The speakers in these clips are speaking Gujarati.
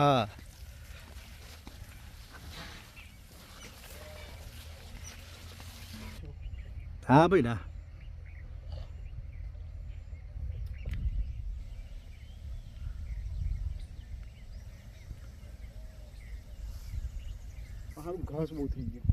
હા હા ભાઈ ના હારું ઘાસ બહુ થઈ ગયો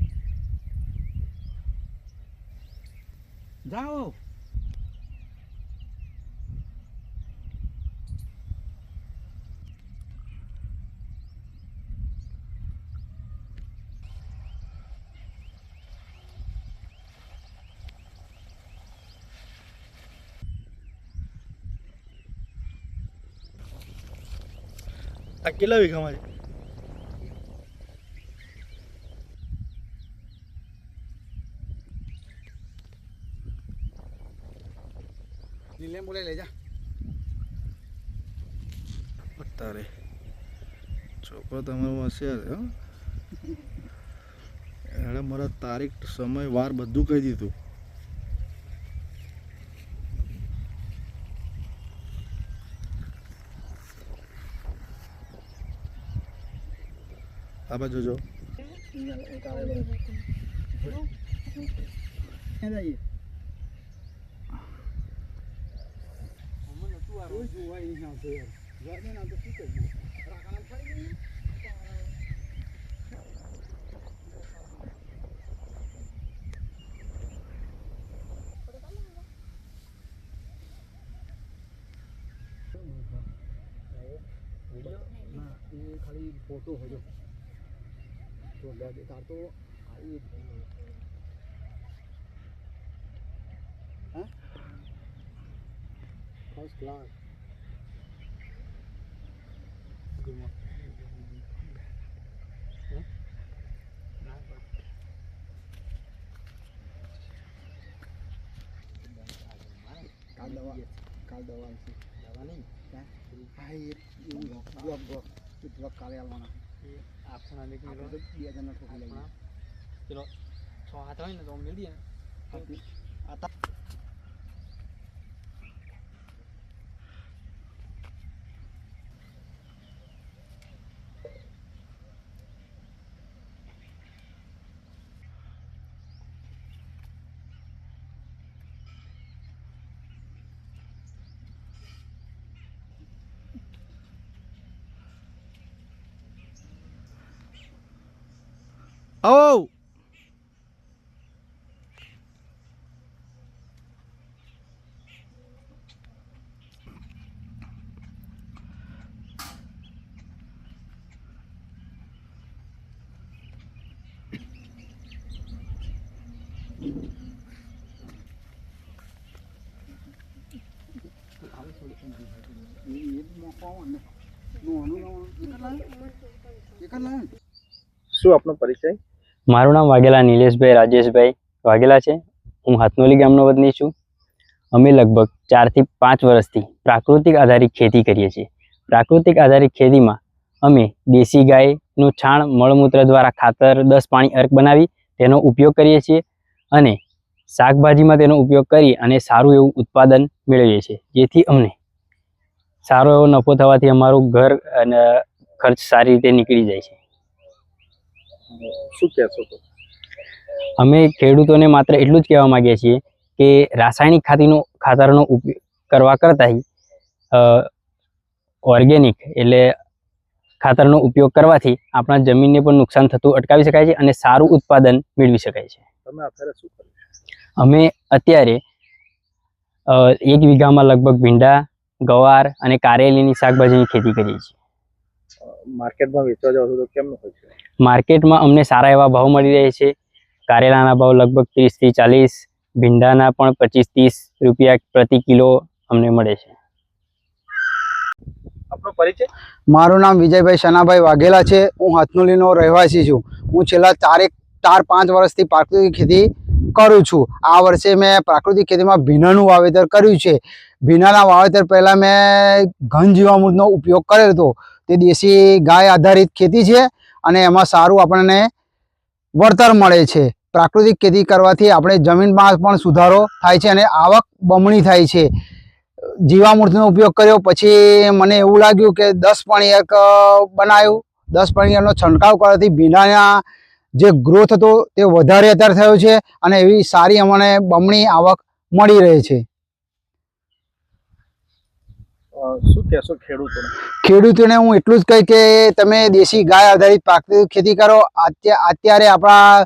આ કેટલા વીઘામાં છે? લીલે બોલે લઈ જા અત્યારે છોકરો તમારો હોશિયાર છે હો. એણે મારા તારીખ સમય વાર બધું કહી દીધું આ બાજુ જો ક્યાં જઈએ કોઈ જોવાય નહીં આવતો યાર જોવા ના તો શું કરીએ રાખવાના ફરી ગઈ ના એ ખાલી ફોટો હોય તો લે દે તાર તો આવી હા ફર્સ્ટ ક્લાસ કાલ દવા કાલ દવા આવશે દવા નહીં હા એ એવું ગોપ ગોપ ચૂંટવા કાલે આવવાના આપણા બે જણના ઠોકી લઈએ છ હાથ હોય ને તો મેળ દઈએ આપણી આ તા- ઓ એ એ મોકો આવે ને શું આપનો પરિચય? મારું નામ વાઘેલા નિલેશભાઈ, રાજેશભાઈ વાઘેલા છે. હું હાથનોલી ગામનો વતની છું. અમે લગભગ ચારથી પાંચ વર્ષથી પ્રાકૃતિક આધારિત ખેતી કરીએ છીએ. પ્રાકૃતિક આધારિત ખેતીમાં અમે દેશી ગાયનું છાણ મળમૂત્ર દ્વારા ખાતર, દસ પાણી અર્ક બનાવી તેનો ઉપયોગ કરીએ છીએ અને શાકભાજીમાં તેનો ઉપયોગ કરી અને સારું એવું ઉત્પાદન મેળવીએ છીએ. જેથી અમને સારો એવો નફો થવાથી અમારું ઘર અને ખર્ચ સારી રીતે નીકળી જાય છે. શું કહેશો તો? અમે ખેડૂતોને માત્ર એટલું જ કહેવા માંગીએ છીએ કે રાસાયણિક ખાતીનો ખાતરનો ઉપયોગ કરવા કરતાં ઓર્ગેનિક એટલે ખાતરનો ઉપયોગ કરવાથી આપણા જમીનને પણ નુકસાન થતું અટકાવી શકાય છે અને સારું ઉત્પાદન મેળવી શકાય છે. તમે અત્યારે શું કર્યું અમે અત્યારે એક વીઘામાં લગભગ ભીંડા ગવાર અને કારેલીની શાકભાજીની ખેતી કરીએ છીએ. માર્કેટમાં વેચવા જાવ છો તો કેમનું હોય છે? માર્કેટમાં અમને સારા એવા ભાવ મળી રહે છે. કારેલાના ભાવ લગભગ ત્રીસથી ચાલીસ ભીંડાના પણ પચીસ ત્રીસ રૂપિયા પ્રતિ કિલો અમને મળે છે. આપનો પરિચય? મારું નામ વિજયભાઈ શનાભાઈ વાઘેલા છે. હું હાથનુલીનો રહેવાસી છું. હું છેલ્લા ચારેક ચાર પાંચ વર્ષથી પ્રાકૃતિક ખેતી કરું છું. આ વર્ષે મેં પ્રાકૃતિક ખેતીમાં ભીનાનું વાવેતર કર્યું છે. ભીનાના વાવેતર પહેલાં મેં ઘન જીવામૃતનો ઉપયોગ કરેલો હતો. તે દેશી ગાય આધારિત ખેતી છે અને એમાં સારું આપણને વળતર મળે છે. પ્રાકૃતિક ખેતી કરવાથી આપણે જમીનમાં પણ સુધારો થાય છે અને આવક બમણી થાય છે. જીવામૃતનો ઉપયોગ કર્યો પછી મને એવું લાગ્યું કે દસ પાણી એક બનાવ્યું દસ પાણીનો છંટકાવ કરવાથી ભીંડાના જે ગ્રોથ હતો તે વધારે અત્યારે થયો છે અને એવી સારી અમને બમણી આવક મળી રહે છે. શું કહેશો ખેડૂતોને? ખેડૂતોને હું એટલું જ કહી કે તમે દેશી ગાય આધારિત પ્રાકૃતિક ખેતી કરો. અત્યા- અત્યારે આપણા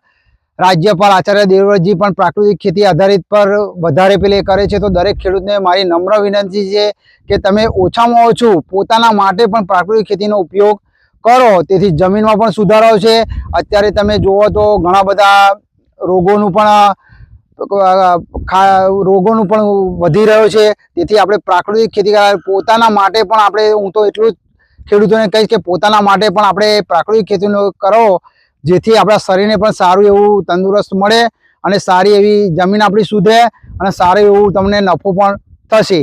રાજ્યપાલ આચાર્ય દેવવ્રતજી પણ પ્રાકૃતિક ખેતી આધારિત પર વધારે પેલે કરે છે. તો દરેક ખેડૂતને મારી નમ્ર વિનંતી છે કે તમે ઓછામાં ઓછું પોતાના માટે પણ પ્રાકૃતિક ખેતીનો ઉપયોગ કરો. તેથી જમીનમાં પણ સુધારો છે. અત્યારે તમે જુઓ તો ઘણા બધા રોગોનું પણ રોગોનું પણ વધી રહ્યો છે. તેથી આપણે પ્રાકૃતિક ખેતી પોતાના માટે પણ આપણે હું તો એટલું જ ખેડૂતોને કહીશ કે પોતાના માટે પણ આપણે પ્રાકૃતિક ખેતીનો કરો જેથી આપણા શરીરને પણ સારું એવું તંદુરસ્ત મળે અને સારી એવી જમીન આપણી સુધરે અને સારું એવું તમને નફો પણ થશે.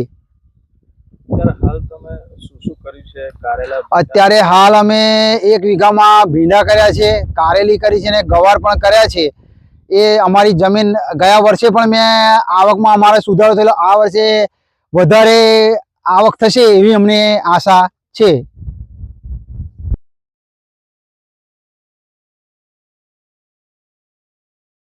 અત્યારે હાલ અમે એક વીઘામાં ભીંડા કર્યા છે કારેલી કરી છે અને ગવાર પણ કર્યા છે. એ અમારી જમીન ગયા વર્ષે પણ મેં આવકમાં અમારે સુધારો થયેલો. આ વર્ષે વધારે આવક થશે એવી અમને આશા છે.